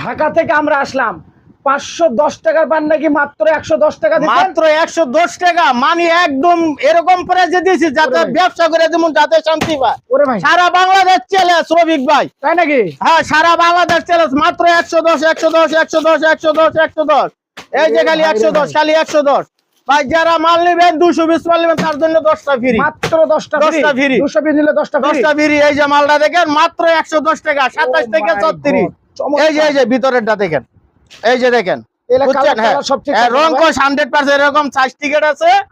ঢাকা থেকে আমরা আসলাম। পাঁচশো দশ টাকার পান নাকি মাত্র একশো দশ টাকা মাত্র একশো দশ টাকা। মানে একদম এরকম প্রাইজে দিয়েছি যাতে ব্যবসা করে যেমন যাতে শান্তি পায়। সারা বাংলাদেশ চলে শ্রমিক ভাই। তাই নাকি? হ্যাঁ সারা বাংলাদেশ চলে মাত্র একশো দশ একশো দশ একশো দশ একশো দশ একশো দশ। এই যে খালি একশো দশ খালি একশো দশ। ভাই যারা মাল নেবেন দুশো বিশ মাল নেবেন তার জন্য দশটা ফ্রি মাত্র দশটা দশটা ফ্রি দুশো পিস নিলে দশটা ফ্রি দশটা ফ্রি এই যে মালটা দেখেন মাত্র একশো দশ টাকা সাতাশ থেকে ছত্রিশ। এই যে এই যে ভিতরেরটা দেখেন। এই যে দেখেন। হ্যাঁ। হ্যাঁ,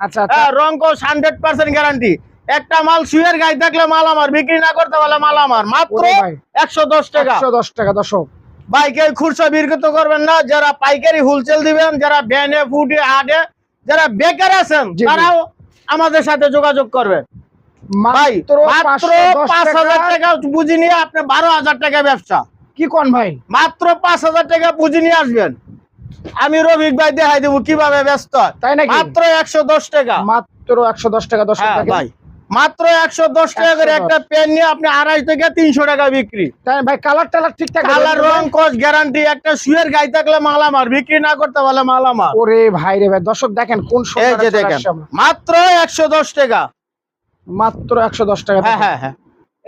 আচ্ছা আচ্ছা। হ্যাঁ, রং কোষ হান্ড্রেড পার্সেন্ট গ্যারান্টি একটা মাল শুয়ের গায়ে থাকলে মাল আমার বিক্রি না করতে পারলে মাল আমার। মাত্র একশো দশ টাকা। একশো দশ টাকা দশক বাইকে খুরসা বিক্রিত করবেন না। যারা পাইকারি হোলসেল দিবেন যারা ভ্যানে ফুটে হাটে যারা বেকার আছেন। তারাও আমাদের সাথে যোগাযোগ করবেন। ভাই মাত্র পাঁচ হাজার টাকা নিয়ে আপনি বারো হাজার টাকা ব্যবসা। কি কোন ভাই? মাত্র পাঁচ হাজার টাকা পুঁজি নিয়ে আসবেন। আমি রবিক ভাই দেখাই দেবো কীভাবে ব্যস্ত। তাই নাকি? মাত্র একশো দশ টাকা। মাত্র একশো দশ টাকা দশক হ্যাঁ ভাই। মাত্র একশো দশ টাকা করে একটা পেন নিয়ে আপনি আড়াই থেকে তিনশো টাকা বিক্রি। তাই ভাই কালার টালার ঠিকঠাক কালার রং কস গ্যারান্টি একটা শুয়ের গায়ে থাকলে মালামার বিক্রি না করতে পারলে মালামার ওরে ভাই রে ভাই দর্শক দেখেন কোন এই সুন্দর যে একটা দেখেন মাত্র একশো দশ টাকা। মাত্র একশো দশ টাকা হ্যাঁ হ্যাঁ হ্যাঁ।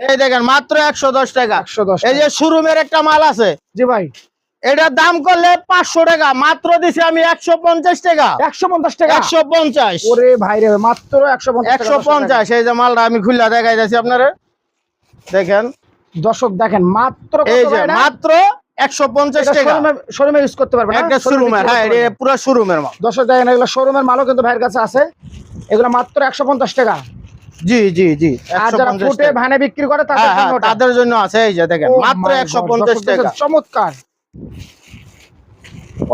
এই দেখেন মাত্র একশো দশ টাকা। একশো দশ এই যে শোরুমের একটা মাল আছে। জি ভাই। এটার দাম করলে পাঁচশো টাকা মাত্র দিছি আমি একশো পঞ্চাশ টাকা। একশো পঞ্চাশ টাকা? একশো পঞ্চাশ। ওরে ভাই রে মাত্র একশো একশো পঞ্চাশ এই যে মালটা আমি খুললা দেখাই যাচ্ছি আপনারা। দেখেন। দর্শক দেখেন মাত্র এই যে মাত্র একশো পঞ্চাশ টাকা। শোরুমে ইউজ করতে পারবেন একটা শোরুমের হ্যাঁ পুরো শোরুমের মাল। দর্শক দেখেন এগুলো শোরুমের মালও কিন্তু ভাইয়ের কাছে আছে। এগুলো মাত্র একশো পঞ্চাশ টাকা। জি জি জি আর যারা ফুটে ভানে বিক্রি করে তাদের হ্যাঁ, হ্যাঁ, জন্য তাদের জন্য আছে এই যে দেখেন Oh মাত্র my একশো God, পঞ্চাশ দর্শক দেখেন, টাকা। চমৎকার।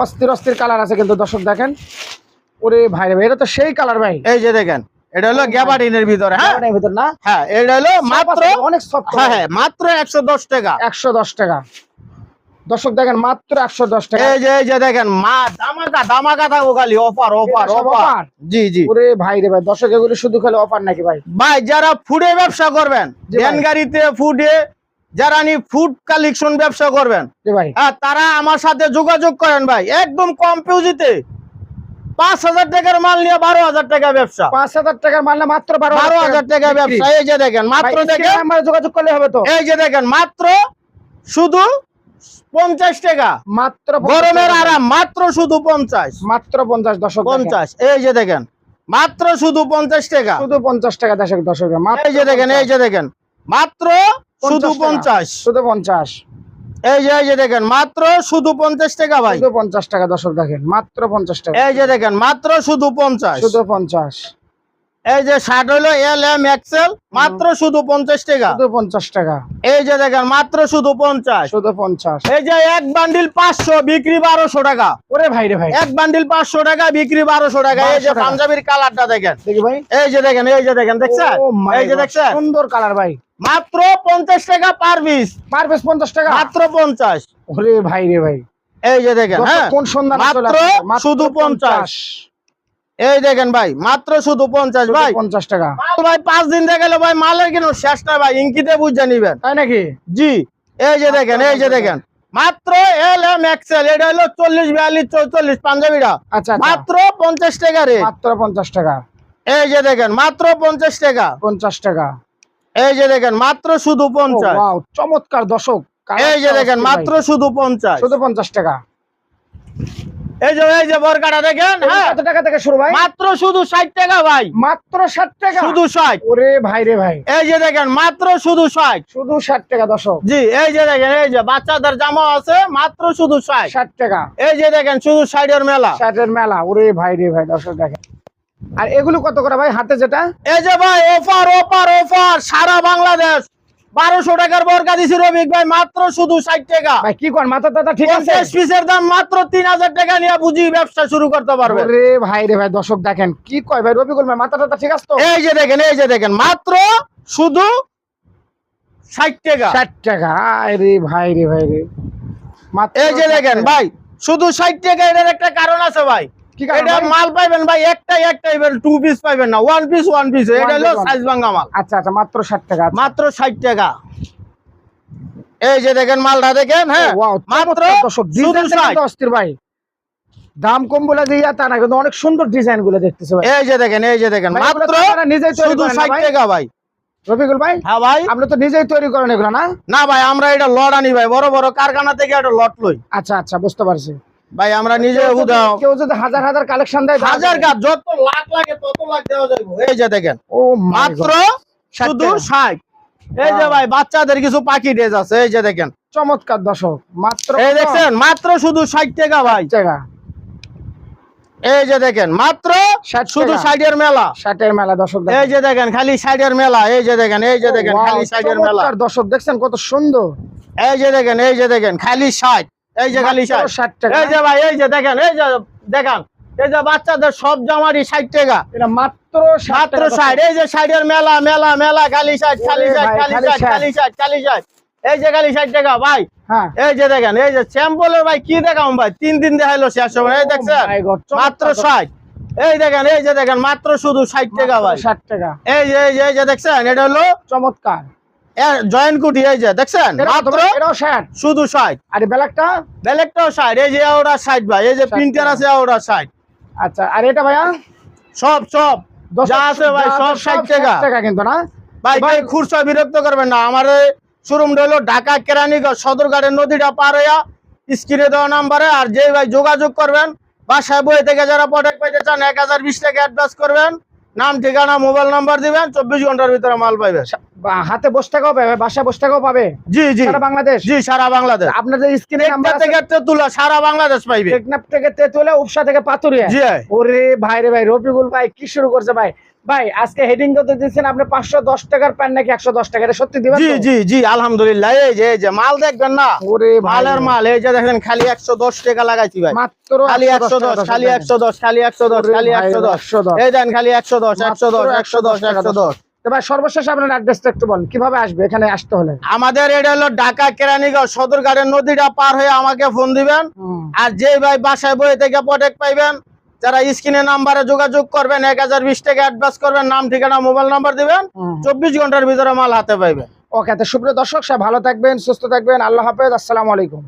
অস্থির অস্থির কালার আছে কিন্তু দর্শক দেখেন। ওরে ভাই ভাই এটা তো সেই কালার ভাই। এই যে দেখেন এটা হলো Oh গ্যাবার্ডিনের ভিতরে হ্যাঁ? ভিতর না? হ্যাঁ এটা হলো মাত্র অনেক সফট হ্যাঁ হ্যাঁ মাত্র একশো দশ টাকা। একশো দশ টাকা। দর্শক দেখেন মাত্র একশো দশ টাকা। এই যে এই যে দেখেন মা দামাকা দামাকা থাকো খালি অফার অফার অফার জি জি। ওরে ভাই রে ভাই দর্শক এগুলো শুধু খালি অফার নাকি ভাই? ভাই যারা ফুডে ব্যবসা করবেন ভ্যান গাড়িতে ফুডে যারা নি ফুড কালেকশন ব্যবসা করবেন ভাই। হ্যাঁ তারা আমার সাথে যোগাযোগ করেন ভাই একদম কম পুঁজিতে। পাঁচ হাজার টাকার মাল নিয়ে বারো হাজার টাকা ব্যবসা। পাঁচ হাজার টাকার মারলে মাত্র বারো বারো হাজার টাকা ব্যবসা। এই যে দেখেন মাত্র দেখেন। যোগাযোগ করলে হবে তো? এই যে দেখেন মাত্র শুধু পঞ্চাশ টাকা। মাত্র গরমের আরাম মাত্র শুধু পঞ্চাশ। মাত্র পঞ্চাশ দশক পঞ্চাশ এই যে দেখেন মাত্র শুধু পঞ্চাশ টাকা। শুধু পঞ্চাশ টাকা দশক দশক মাত্র এই যে দেখেন এই যে দেখেন মাত্র শুধু পঞ্চাশ। শুধু পঞ্চাশ। এই যে এই যে দেখেন মাত্র শুধু পঞ্চাশ টাকা ভাই। শুধু পঞ্চাশ টাকা দশক দেখেন মাত্র পঞ্চাশ টাকা। এই যে দেখেন মাত্র শুধু পঞ্চাশ। শুধু পঞ্চাশ। এই যে শার্ট হলো এল এম এক্সেল মাত্র শুধু পঞ্চাশ টাকা। শুধু পঞ্চাশ টাকা। এই যে দেখেন মাত্র শুধু পঞ্চাশ। শুধু পঞ্চাশ। এই যে এক বান্ডিল পাঁচশো বিক্রি বারোশো টাকা। ওরে ভাই রে ভাই। এক বান্ডিল পাঁচশো টাকা বিক্রি বারোশো টাকা। এই যে 1200 পাঞ্জাবির কালারটা দেখেন। দেখি ভাই। এই যে দেখেন এই যে দেখেন দেখছেন? এই যে দেখছেন? সুন্দর কালার ভাই। মাত্র পঞ্চাশ টাকা পার পিস পার পিস পঞ্চাশ টাকা? মাত্র পঞ্চাশ। ওরে ভাই রে ভাই। এই যে দেখেন হ্যাঁ? কোন সন্ধান মাত্র শুধু 50 এই দেখেন ভাই মাত্র শুধু পঞ্চাশ ভাই। পঞ্চাশ টাকা। ভাই পাঁচ দিন দেখে ভাই মালের কিন্তু শেষ না ভাই ইঙ্কিতে বুঝে নিবেন। তাই নাকি? জি এই যে দেখেন এই যে দেখেন। মাত্র এল এম এক্সেল এটা হলো চল্লিশ বিয়াল্লিশ চৌচল্লিশ পাঞ্জাবিরা। আচ্ছা আচ্ছা। মাত্র পঞ্চাশ টাকা রে। মাত্র পঞ্চাশ টাকা। এই যে দেখেন মাত্র পঞ্চাশ টাকা। পঞ্চাশ টাকা। এই যে দেখেন মাত্র শুধু পঞ্চাশ। চমৎকার দশক এই যে দেখেন মাত্র শুধু পঞ্চাশ। শুধু পঞ্চাশ টাকা। এই যে এই যে বরকাটা দেখেন হ্যাঁ? কত টাকা থেকে শুরু ভাই? মাত্র শুধু ষাট টাকা ভাই। মাত্র ষাট টাকা? শুধু ষাট। ওরে ভাই রে ভাই। এই যে দেখেন মাত্র শুধু ষাট। শুধু ষাট টাকা দশক জি এই যে দেখেন এই যে বাচ্চাদের জামা আছে মাত্র শুধু ষাট। ষাট টাকা। এই যে দেখেন শুধু ষাটের মেলা। ষাটের মেলা। ওরে ভাই রে ভাই দর্শক দেখেন। আর এগুলো কত করে ভাই হাতে যেটা? এই যে ভাই অফার অফার অফার সারা বাংলাদেশ। বারোশো টাকার বর্গা দিছি রবিক ভাই মাত্র শুধু ষাট টাকা। ভাই কি কর মাথা টাথা ঠিক আছে? পিসের দাম মাত্র তিন হাজার টাকা নিয়ে বুঝি ব্যবসা শুরু করতে পারবে রে ভাই রে ভাই দর্শক দেখেন কি কয় ভাই রবিকুল ভাই মাথা টাথা ঠিক আছে তো? এই যে দেখেন এই যে দেখেন মাত্র শুধু ষাট টাকা। ষাট টাকা ভাই রে ভাই রে। এই যে দেখেন ভাই শুধু ষাট টাকা এটার একটা কারণ আছে ভাই। এটা মাল পাইবেন ভাই একটাই একটাই টু পিস পাইবেন না ওয়ান পিস ওয়ান পিস এটা হলো সাইজ ভাঙ্গা মাল। আচ্ছা আচ্ছা মাত্র ষাট টাকা আচ্ছা। মাত্র ষাট টাকা। এই যে দেখেন মালটা দেখেন হ্যাঁ? মাত্র অস্থির ভাই। দাম কম বলে দিয়ে তা না কিন্তু অনেক সুন্দর ডিজাইনগুলো দেখতেছে ভাই। এই যে দেখেন এই যে দেখেন মাত্র নিজেই শুধু ষাট ভাই? টাকা ভাই। রফিকুল ভাই হ্যাঁ ভাই। আপনি তো নিজেই তৈরি করেন এগুলো না? না ভাই আমরা এটা লট আনি ভাই বড় বড় কারখানা থেকে একটা লট লই। আচ্ছা আচ্ছা বুঝতে পারছি। ভাই আমরা নিজে উদাও। কেউ যদি হাজার হাজার কালেকশন দেয় হাজার গাছ যত লাখ লাগে তত লাখ দেওয়া যাবে এই যে দেখেন ও মাত্র শুধু টাকা। ষাট। এই যে ভাই বাচ্চাদের কিছু পাখি ড্রেস আছে এই যে দেখেন। চমৎকার দর্শক মাত্র এই দেখছেন মাত্র শুধু ষাট টাকা ভাই। জায়গা এই যে দেখেন মাত্র শুধু টাকা। ষাটের মেলা। ষাটের মেলা দর্শক এই যে দেখেন খালি ষাটের মেলা এই যে দেখেন এই যে দেখেন খালি ষাটের মেলা। চমৎকার দর্শক দেখছেন কত সুন্দর। এই যে দেখেন এই যে দেখেন খালি ষাট। এই যে খালি ষাট টাকা এই যে ভাই এই যে দেখেন এই যে দেখেন এই যে বাচ্চাদের সব জামারই ষাট টাকা এটা মাত্র মাত্র ষাট এই যে ষাটের মেলা মেলা মেলা খালি ষাট খালি ষাট ভাই, খালি ষাট খালি ষাট খালি ষাট এই যে খালি ষাট টাকা ভাই হ্যাঁ এই যে দেখেন এই যে স্যাম্পলের ভাই কি দেখাম ভাই তিন দিন দেখাইলো শেষ হবে এই দেখছেন Oh মাত্র ষাট এই দেখেন এই যে দেখেন মাত্র শুধু ষাট টাকা ভাই 60 টাকা এই যে এই যে দেখছেন এটা হলো চমৎকার জয়েন্ট কুটি এই যে দেখছেন? মাত্র 60 শুধু ষাট। আর এই ব্ল্যাকটা যে ওরা ষাট ভাই এই যে 60 প্রিন্টার আছে ওরা আচ্ছা আর এটা ভাইয়া? সব সব। যা আছে ভাই সব আছে ষাট 60 টাকা। টাকা কিন্তু না? ভাই ভাই খুরসা বিরক্ত করবেন না। আমার শোরুম হলো ঢাকা কেরানীগঞ্জ সদরঘাটের নদীটা পার হইয়া স্ক্রিনে দেওয়া নাম্বারে আর যে ভাই যোগাযোগ করবেন বাসায় বই থেকে যারা প্রোডাক্ট পাইতে চান এক হাজার বিশ টাকা অ্যাডভান্স করবেন। নাম ঠিকানা মোবাইল নাম্বার দিবেন চব্বিশ ঘণ্টার ভিতরে মাল পাইবে হাতে বসে থাকাও পাবে বাসায় বসে থাকাও পাবে? জি জি। সারা বাংলাদেশ? জি সারা বাংলাদেশ। আপনাদের স্ক্রিনে নাম্বার থেকে তেতুলা সারা বাংলাদেশ পাইবে। টেকনাফ থেকে তেতুলা উপসা থেকে পাতুরিয়া জি। ওরে ভাই রে ভাই রবিকুল ভাই কি শুরু করছে ভাই? ভাই আজকে হেডিং কত আপনি পাঁচশো দশ টাকার প্যান নাকি একশো দশ টাকা সত্যি দিবেন জি জি জি আলহামদুলিল্লাহ। এই যে এই যে মাল দেখবেন না? ওরে মালের মাল এই যে দেখেন খালি একশো দশ টাকা লাগাইছি ভাই। মাত্র খালি একশো দশ খালি একশো দশ খালি একশো দশ খালি একশো দশ। এই দেন খালি একশো দশ একশো দশ একশো দশ একশো দশ ভাই সর্বশেষ আপনার অ্যাড্রেসটা একটু বলেন কীভাবে আসবে? এখানে আসতে হলে। আমাদের এটা হলো ঢাকা কেরানীগঞ্জ সদরঘাটের নদীটা পার হয়ে আমাকে ফোন দিবেন। আর যে ভাই বাসায় বই থেকে প্রোডাক্ট পাইবেন যারা স্ক্রিনে নাম্বারে যোগাযোগ করবেন এক হাজার বিশ টাকা অ্যাডভান্স করবেন নাম ঠিকানা মোবাইল নাম্বার দিবেন চব্বিশ ঘণ্টার ভিতরে মাল হাতে পাইবেন। ওকে তো সুপ্রিয় দর্শক সব ভালো থাকবেন সুস্থ থাকবেন আল্লাহ হাফেজ আসসালামু আলাইকুম।